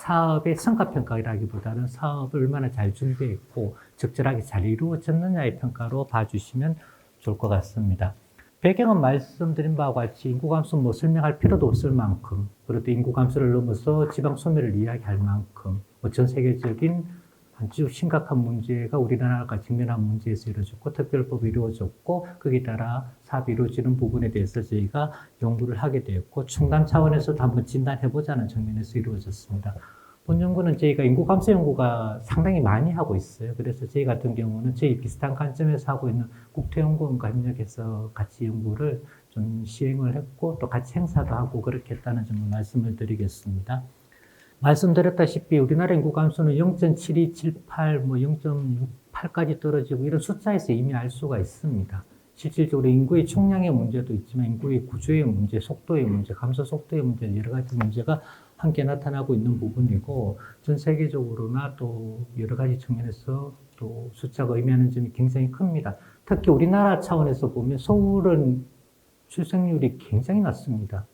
사업의 성과평가라기보다는 사업을 얼마나 잘 준비했고 적절하게 잘 이루어졌느냐의 평가로 봐주시면 좋을 것 같습니다. 배경은 말씀드린 바와 같이 인구 감소 뭐 설명할 필요도 없을 만큼 그래도 인구 감소를 넘어서 지방 소멸을 이야기할 만큼 뭐 전 세계적인 아주 심각한 문제가 우리나라가 직면한 문제에서 이루어졌고 특별법이 이루어졌고 거기에 따라 사업이 이루어지는 부분에 대해서 저희가 연구를 하게 되었고 충남 차원에서도 한번 진단해보자는 측면에서 이루어졌습니다. 본 연구는 저희가 인구 감소 연구가 상당히 많이 하고 있어요. 그래서 저희 같은 경우는 저희 비슷한 관점에서 하고 있는 국토연구원과 협력해서 같이 연구를 좀 시행을 했고 또 같이 행사도 하고 그렇게 했다는 점을 말씀을 드리겠습니다. 말씀드렸다시피 우리나라 인구 감소는 0.7278, 뭐 0.68까지 떨어지고 이런 숫자에서 이미 알 수가 있습니다. 실질적으로 인구의 총량의 문제도 있지만 인구의 구조의 문제, 속도의 문제, 감소 속도의 문제 여러 가지 문제가 함께 나타나고 있는 부분이고 전 세계적으로나 또 여러 가지 측면에서 또 숫자가 의미하는 점이 굉장히 큽니다. 특히 우리나라 차원에서 보면 서울은 출생률이 굉장히 낮습니다.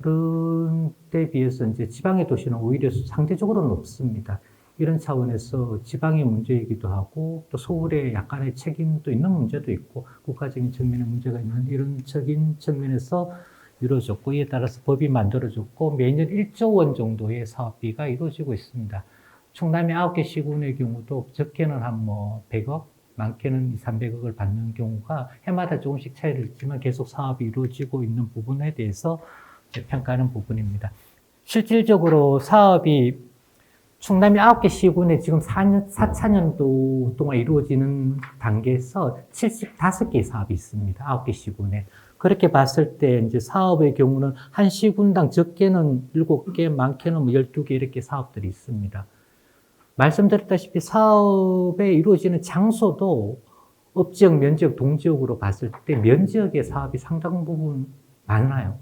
그런 때 비해서 이제 지방의 도시는 오히려 상대적으로 높습니다. 이런 차원에서 지방의 문제이기도 하고 또 서울의 약간의 책임도 있는 문제도 있고 국가적인 측면의 문제가 있는 이런 적인 측면에서 이루어졌고 이에 따라서 법이 만들어졌고 매년 1조 원 정도의 사업비가 이루어지고 있습니다. 충남의 9개 시군의 경우도 적게는 한 뭐 100억, 많게는 2, 300억을 받는 경우가 해마다 조금씩 차이를 있지만 계속 사업이 이루어지고 있는 부분에 대해서 평가하는 부분입니다. 실질적으로 사업이 충남이 9개 시군에 지금 4년, 4차년도 동안 이루어지는 단계에서 75개의 사업이 있습니다. 9개 시군에. 그렇게 봤을 때 이제 사업의 경우는 한 시군당 적게는 7개, 많게는 뭐 12개 이렇게 사업들이 있습니다. 말씀드렸다시피 사업에 이루어지는 장소도 업지역, 면지역, 동지역으로 봤을 때 면지역의 사업이 상당 부분 많아요.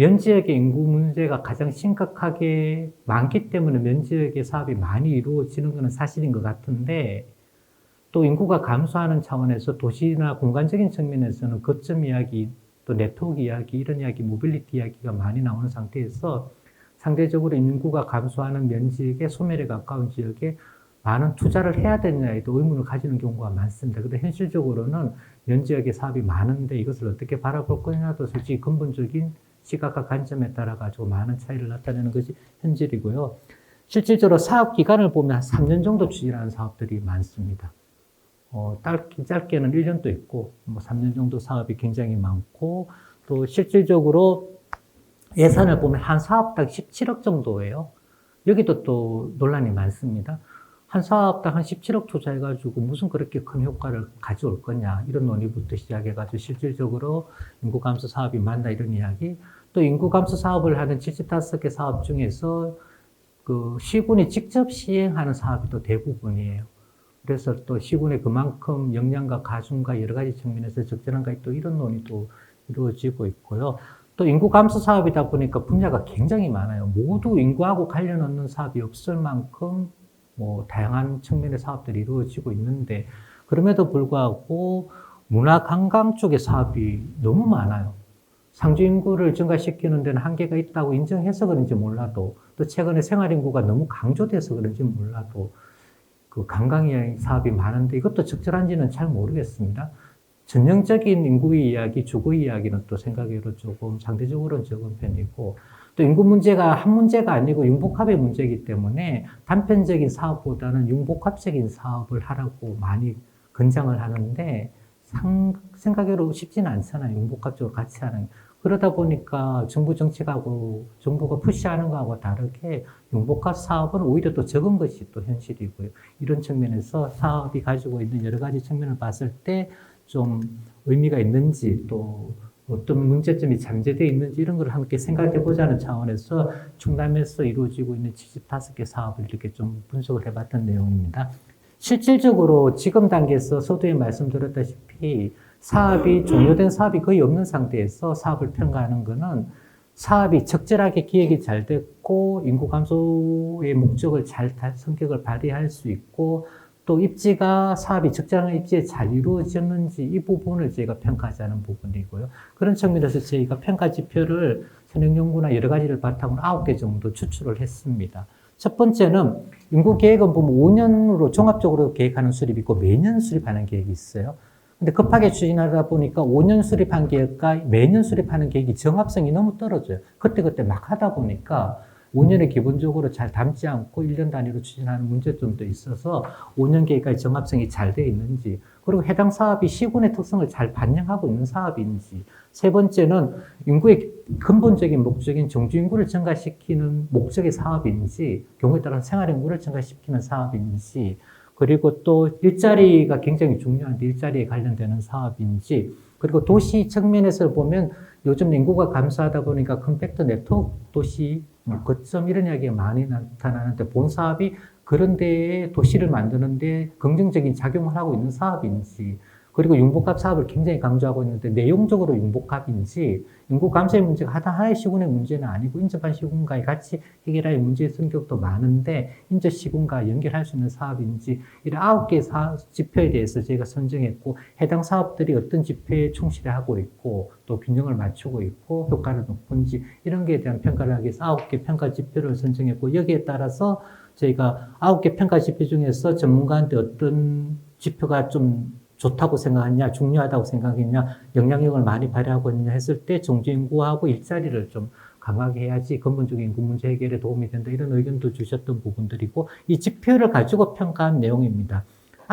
면 지역의 인구 문제가 가장 심각하게 많기 때문에 면 지역의 사업이 많이 이루어지는 것은 사실인 것 같은데 또 인구가 감소하는 차원에서 도시나 공간적인 측면에서는 거점 이야기, 또 네트워크 이야기, 이런 이야기, 모빌리티 이야기가 많이 나오는 상태에서 상대적으로 인구가 감소하는 면 지역에 소멸에 가까운 지역에 많은 투자를 해야 되느냐에도 의문을 가지는 경우가 많습니다. 근데 현실적으로는 면 지역의 사업이 많은데 이것을 어떻게 바라볼 거냐도 솔직히 근본적인 시각과 관점에 따라 가지고 많은 차이를 나타내는 것이 현실이고요. 실질적으로 사업 기간을 보면 한 3년 정도 추진하는 사업들이 많습니다. 어, 짧게, 짧게는 1년도 있고, 뭐 3년 정도 사업이 굉장히 많고, 또 실질적으로 예산을 보면 한 사업당 17억 정도예요. 여기도 또 논란이 많습니다. 한 사업당 한 17억 투자해가지고 무슨 그렇게 큰 효과를 가져올 거냐, 이런 논의부터 시작해가지고 실질적으로 인구 감소 사업이 맞나 이런 이야기, 또 인구 감소 사업을 하는 75개 사업 중에서 그 시군이 직접 시행하는 사업이 또 대부분이에요. 그래서 또 시군에 그만큼 역량과 가중과 여러 가지 측면에서 적절한가 또 이런 논의도 이루어지고 있고요. 또 인구 감소 사업이다 보니까 분야가 굉장히 많아요. 모두 인구하고 관련 없는 사업이 없을 만큼 뭐 다양한 측면의 사업들이 이루어지고 있는데 그럼에도 불구하고 문화 관광 쪽의 사업이 너무 많아요. 상주 인구를 증가시키는 데는 한계가 있다고 인정해서 그런지 몰라도 또 최근에 생활 인구가 너무 강조돼서 그런지 몰라도 그 관광 사업이 많은데 이것도 적절한지는 잘 모르겠습니다. 전형적인 인구의 이야기, 주거의 이야기는 또 생각외로 조금 상대적으로는 적은 편이고 또 인구 문제가 한 문제가 아니고 융복합의 문제이기 때문에 단편적인 사업보다는 융복합적인 사업을 하라고 많이 권장을 하는데 상, 생각외로 쉽지는 않잖아요. 융복합적으로 같이 하는. 그러다 보니까 정부 정책하고 정부가 푸시하는 거하고 다르게 융복합 사업은 오히려 또 적은 것이 또 현실이고요. 이런 측면에서 사업이 가지고 있는 여러 가지 측면을 봤을 때 좀 의미가 있는지 또 어떤 문제점이 잠재되어 있는지 이런 걸 함께 생각해 보자는 차원에서 충남에서 이루어지고 있는 75개 사업을 이렇게 좀 분석을 해 봤던 내용입니다. 실질적으로 지금 단계에서 서두에 말씀드렸다시피 사업이 종료된 사업이 거의 없는 상태에서 사업을 평가하는 것은 사업이 적절하게 기획이 잘 됐고 인구 감소의 목적을 잘 성격을 발휘할 수 있고 또 입지가 사업이 적절한 입지에 잘 이루어졌는지 이 부분을 저희가 평가하자는 부분이고요. 그런 측면에서 저희가 평가 지표를 선행 연구나 여러 가지를 바탕으로 아홉 개 정도 추출을 했습니다. 첫 번째는 인구 계획은 보면 5년으로 종합적으로 계획하는 수립이 있고 매년 수립하는 계획이 있어요. 근데 급하게 추진하다 보니까 5년 수립한 계획과 매년 수립하는 계획이 정합성이 너무 떨어져요. 그때그때 막 하다 보니까 5년에 기본적으로 잘 담지 않고 1년 단위로 추진하는 문제점도 있어서 5년 계획까지 정합성이 잘 되어 있는지, 그리고 해당 사업이 시군의 특성을 잘 반영하고 있는 사업인지, 세 번째는 인구의 근본적인 목적인 정주 인구를 증가시키는 목적의 사업인지, 경우에 따라 생활 인구를 증가시키는 사업인지, 그리고 또 일자리가 굉장히 중요한데 일자리에 관련되는 사업인지, 그리고 도시 측면에서 보면 요즘 인구가 감소하다 보니까 컴팩트 네트워크 도시 뭐 거점 이런 이야기가 많이 나타나는데 본 사업이 그런 데에 도시를 만드는데 긍정적인 작용을 하고 있는 사업인지 그리고 융복합 사업을 굉장히 강조하고 있는데 내용적으로 융복합인지 인구 감소의 문제가 하나 하나의 시군의 문제는 아니고 인접한 시군과의 같이 해결할 문제의 성격도 많은데 인접 시군과 연결할 수 있는 사업인지 이런 아홉 개의 사- 지표에 대해서 저희가 선정했고 해당 사업들이 어떤 지표에 충실히 하고 있고 또 균형을 맞추고 있고 효과를 높은지 이런 게에 대한 평가를 하기 위해서 아홉 개 평가 지표를 선정했고 여기에 따라서 저희가 아홉 개 평가 지표 중에서 전문가한테 어떤 지표가 좀 좋다고 생각하냐, 중요하다고 생각했냐, 영향력을 많이 발휘하고 있느냐 했을 때 정주인구하고 일자리를 좀 강하게 해야지 근본적인 인구 문제 해결에 도움이 된다. 이런 의견도 주셨던 부분들이고 이 지표를 가지고 평가한 내용입니다.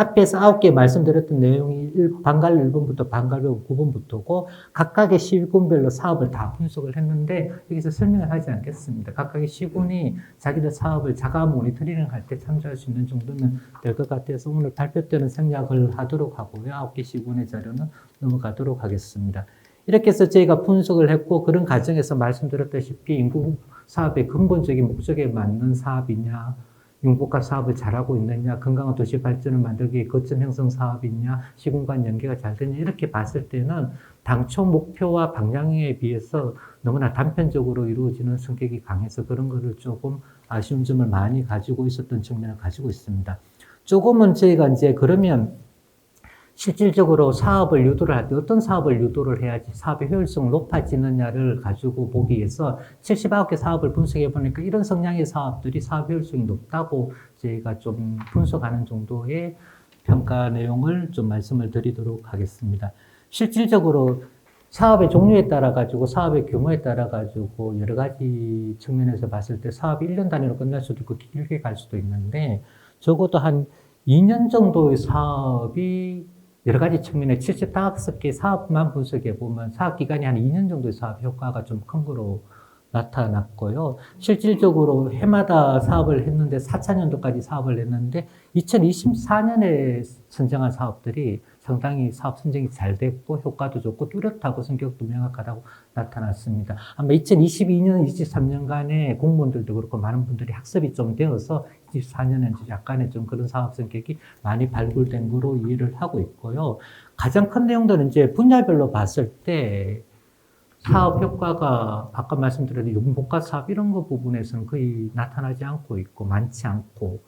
앞에서 아홉 개 말씀드렸던 내용이 일- 반갈 1번부터 반갈 9번부터고 각각의 시군별로 사업을 다 분석을 했는데 여기서 설명을 하지 않겠습니다. 각각의 시군이 자기들 사업을 자가 모니터링 할때 참조할 수 있는 정도면 될 것 같아서 오늘 발표 때는 생략을 하도록 하고요. 아홉 개 시군의 자료는 넘어가도록 하겠습니다. 이렇게 해서 저희가 분석을 했고 그런 과정에서 말씀드렸다시피 인구 사업의 근본적인 목적에 맞는 사업이냐 융복합 사업을 잘하고 있느냐, 건강한 도시 발전을 만들기 위해 거점 형성 사업이냐, 시군간 연계가 잘 되냐, 이렇게 봤을 때는 당초 목표와 방향에 비해서 너무나 단편적으로 이루어지는 성격이 강해서 그런 거를 조금 아쉬운 점을 많이 가지고 있었던 측면을 가지고 있습니다. 조금은 저희가 이제 그러면 실질적으로 사업을 유도를 할 때 어떤 사업을 유도를 해야지 사업의 효율성이 높아지느냐를 가지고 보기 위해서 79개 사업을 분석해 보니까 이런 성향의 사업들이 사업 효율성이 높다고 저희가 좀 분석하는 정도의 평가 내용을 좀 말씀을 드리도록 하겠습니다. 실질적으로 사업의 종류에 따라 가지고 사업의 규모에 따라 가지고 여러 가지 측면에서 봤을 때 사업이 1년 단위로 끝날 수도 있고 길게 갈 수도 있는데 적어도 한 2년 정도의 사업이 여러 가지 측면에 75개 사업만 분석해 보면 사업 기간이 한 2년 정도의 사업 효과가 좀 큰 거로 나타났고요. 실질적으로 해마다 사업을 했는데 4차 년도까지 사업을 했는데 2024년에 선정한 사업들이 상당히 사업 선정이 잘 됐고 효과도 좋고 뚜렷하고 성격도 명확하다고 나타났습니다. 아마 2022년, 23년간에 공무원들도 그렇고 많은 분들이 학습이 좀 되어서 24년에 약간의 좀 그런 사업 성격이 많이 발굴된 거로 이해를 하고 있고요. 가장 큰 내용들은 이제 분야별로 봤을 때 사업 효과가 아까 말씀드린 융복합 사업 이런 거 부분에서는 거의 나타나지 않고 있고 많지 않고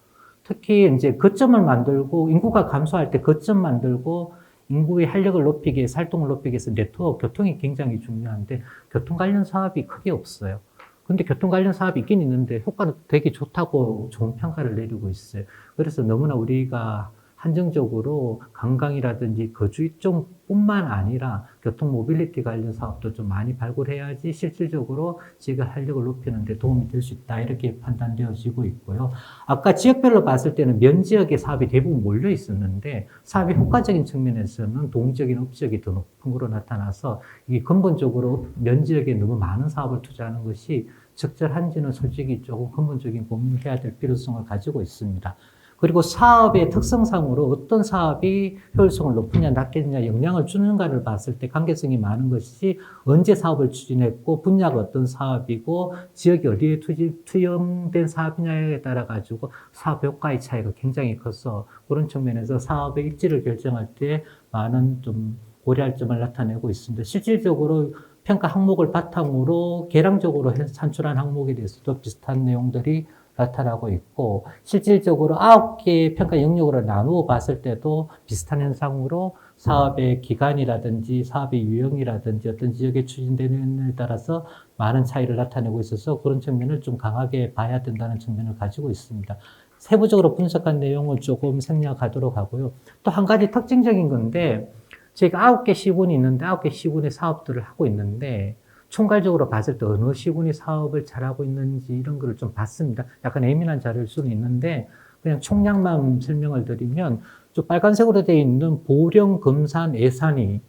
특히 이제 거점을 만들고 인구가 감소할 때 거점 만들고 인구의 활력을 높이기 위해 활동을 높이기 위해서 네트워크 교통이 굉장히 중요한데 교통 관련 사업이 크게 없어요. 근데 교통 관련 사업이 있긴 있는데 효과는 되게 좋다고 좋은 평가를 내리고 있어요. 그래서 너무나 우리가 한정적으로 관광이라든지 거주 이쪽뿐만 아니라 교통 모빌리티 관련 사업도 좀 많이 발굴해야지 실질적으로 지역의 활력을 높이는 데 도움이 될 수 있다 이렇게 판단되어지고 있고요. 아까 지역별로 봤을 때는 면 지역의 사업이 대부분 몰려 있었는데 사업의 효과적인 측면에서는 동지역인 업지역이 더 높은 거로 나타나서 이게 근본적으로 면 지역에 너무 많은 사업을 투자하는 것이 적절한지는 솔직히 조금 근본적인 고민을 해야 될 필요성을 가지고 있습니다. 그리고 사업의 특성상으로 어떤 사업이 효율성을 높으냐, 낮겠느냐, 영향을 주는가를 봤을 때 관계성이 많은 것이 언제 사업을 추진했고, 분야가 어떤 사업이고, 지역이 어디에 투영된 사업이냐에 따라 가지고 사업 효과의 차이가 굉장히 커서 그런 측면에서 사업의 입지를 결정할 때 많은 좀 고려할 점을 나타내고 있습니다. 실질적으로 평가 항목을 바탕으로 계량적으로 산출한 항목에 대해서도 비슷한 내용들이 나타나고 있고 실질적으로 아홉 개의 평가 영역으로 나누어 봤을 때도 비슷한 현상으로 사업의 기간이라든지 사업의 유형이라든지 어떤 지역에 추진되는 에 따라서 많은 차이를 나타내고 있어서 그런 측면을 좀 강하게 봐야 된다는 측면을 가지고 있습니다. 세부적으로 분석한 내용을 조금 생략하도록 하고요. 또 한 가지 특징적인 건데 저희가 아홉 개 시군이 있는데 아홉 개 시군의 사업들을 하고 있는데 총괄적으로 봤을 때 어느 시군이 사업을 잘하고 있는지 이런 거를 좀 봤습니다. 약간 예민한 자료일 수는 있는데 그냥 총량만 설명을 드리면 저 빨간색으로 되어 있는 보령, 금산, 예산이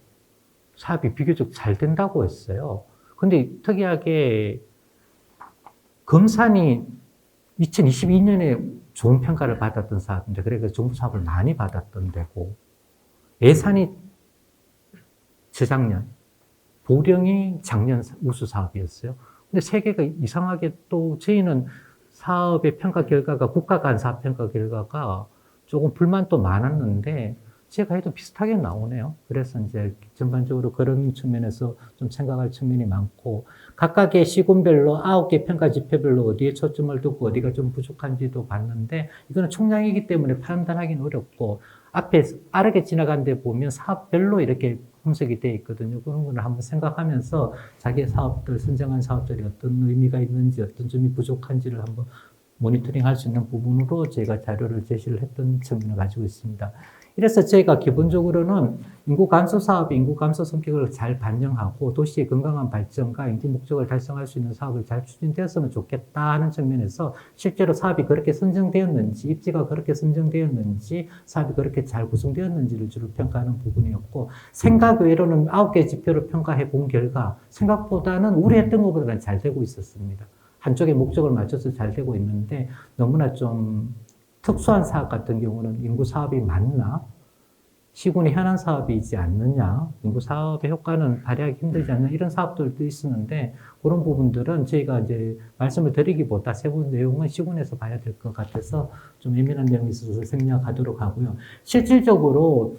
사업이 비교적 잘 된다고 했어요. 근데 특이하게 금산이 2022년에 좋은 평가를 받았던 사업인데 그래서 정부 사업을 많이 받았던 데고 예산이 재작년 보령이 작년 우수 사업이었어요. 근데 세 개가 이상하게 또 저희는 사업의 평가 결과가 국가 간 사업 평가 결과가 조금 불만도 많았는데 제가 해도 비슷하게 나오네요. 그래서 이제 전반적으로 그런 측면에서 좀 생각할 측면이 많고 각각의 시군별로 아홉 개 평가 지표별로 어디에 초점을 두고 어디가 좀 부족한지도 봤는데 이거는 총량이기 때문에 판단하기는 어렵고 앞에 빠르게 지나간 데 보면 사업별로 이렇게 분석이 되어 있거든요. 그런 거를 한번 생각하면서 자기의 사업들, 선정한 사업들이 어떤 의미가 있는지, 어떤 점이 부족한지를 한번 모니터링 할 수 있는 부분으로 제가 자료를 제시를 했던 측면을 가지고 있습니다. 이래서 저희가 기본적으로는 인구 감소 사업이 인구 감소 성격을 잘 반영하고 도시의 건강한 발전과 인구 목적을 달성할 수 있는 사업을 잘 추진되었으면 좋겠다 하는 측면에서 실제로 사업이 그렇게 선정되었는지, 입지가 그렇게 선정되었는지, 사업이 그렇게 잘 구성되었는지를 주로 평가하는 부분이었고, 생각 외로는 아홉 개 지표를 평가해 본 결과 생각보다는 우려했던 것보다는 잘 되고 있었습니다. 한쪽에 목적을 맞춰서 잘 되고 있는데 너무나 좀 특수한 사업 같은 경우는 인구 사업이 맞나? 시군의 현안 사업이지 않느냐? 인구 사업의 효과는 발휘하기 힘들지 않냐? 이런 사업들도 있었는데 그런 부분들은 저희가 이제 말씀을 드리기보다 세부 내용은 시군에서 봐야 될 것 같아서 좀 예민한 내용이 있어서 생략하도록 하고요. 실질적으로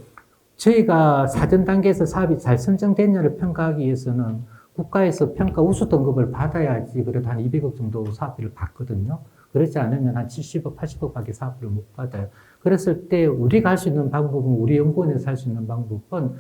저희가 사전 단계에서 사업이 잘 선정됐냐를 평가하기 위해서는 국가에서 평가 우수 등급을 받아야지 그래도 한 200억 정도 사업비를 받거든요. 그렇지 않으면 한 70억, 80억밖에 사업비를 못 받아요. 그랬을 때 우리가 할 수 있는 방법은 우리 연구원에서 할 수 있는 방법은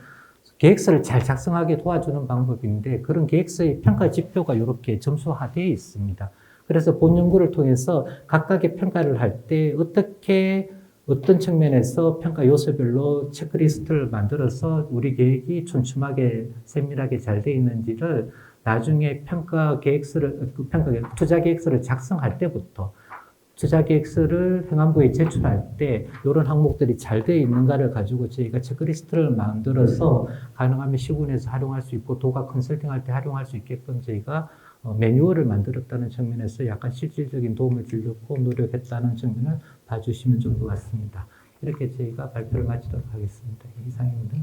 계획서를 잘 작성하게 도와주는 방법인데 그런 계획서의 평가 지표가 이렇게 점수화되어 있습니다. 그래서 본 연구를 통해서 각각의 평가를 할 때 어떻게 어떤 측면에서 평가 요소별로 체크리스트를 만들어서 우리 계획이 촘촘하게 세밀하게 잘 되어 있는지를 나중에 평가 계획서를 그 평가 투자 계획서를 작성할 때부터 투자 계획서를 행안부에 제출할 때 이런 항목들이 잘 되어 있는가를 가지고 저희가 체크리스트를 만들어서 가능하면 시군에서 활용할 수 있고 도가 컨설팅할 때 활용할 수 있게끔 저희가 어, 매뉴얼을 만들었다는 측면에서 약간 실질적인 도움을 주려고 노력했다는 측면을 봐주시면 좋을 것 같습니다. 이렇게 저희가 발표를 마치도록 하겠습니다. 이상입니다.